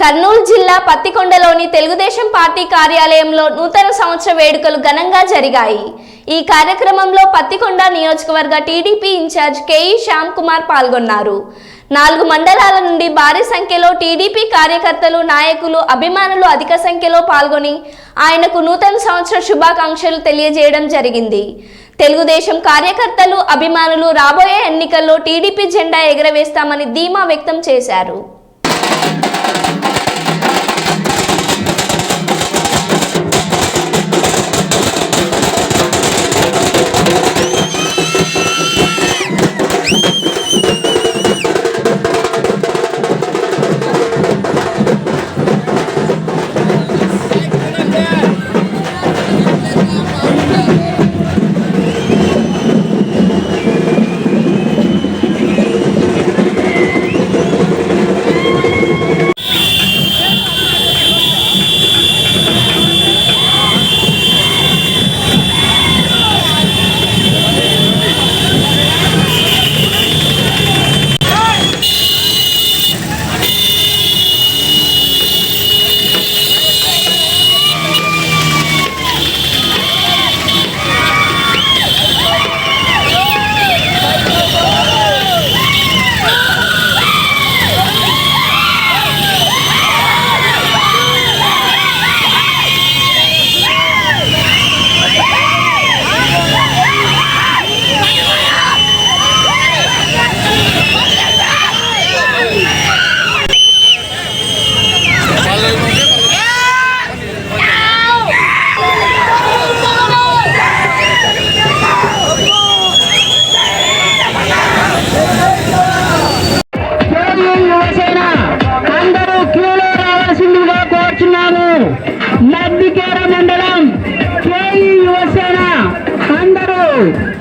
కర్నూలు జిల్లా పత్తికొండలోని తెలుగుదేశం పార్టీ కార్యాలయంలో నూతన సంవత్సర వేడుకలు ఘనంగా జరిగాయి. ఈ కార్యక్రమంలో పత్తికొండ నియోజకవర్గ TDP in-charge KE Shyam Kumar పాల్గొన్నారు. నాలుగు మండలాల నుండి భారీ సంఖ్యలో టీడీపీ కార్యకర్తలు నాయకులు అభిమానులు అధిక సంఖ్యలో పాల్గొని ఆయనకు నూతన సంవత్సర శుభాకాంక్షలు తెలియజేయడం జరిగింది. తెలుగుదేశం కార్యకర్తలు అభిమానులు రాబోయే ఎన్నికల్లో టీడీపీ జెండా ఎగరవేస్తామని ధీమా వ్యక్తం చేశారు.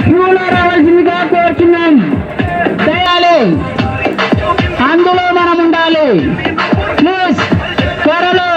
క్యూలో రావాల్సిందిగా కోరుచున్నాం చేయాలి అందులో మనం ఉండాలి. ప్లీజ్ త్వరలో.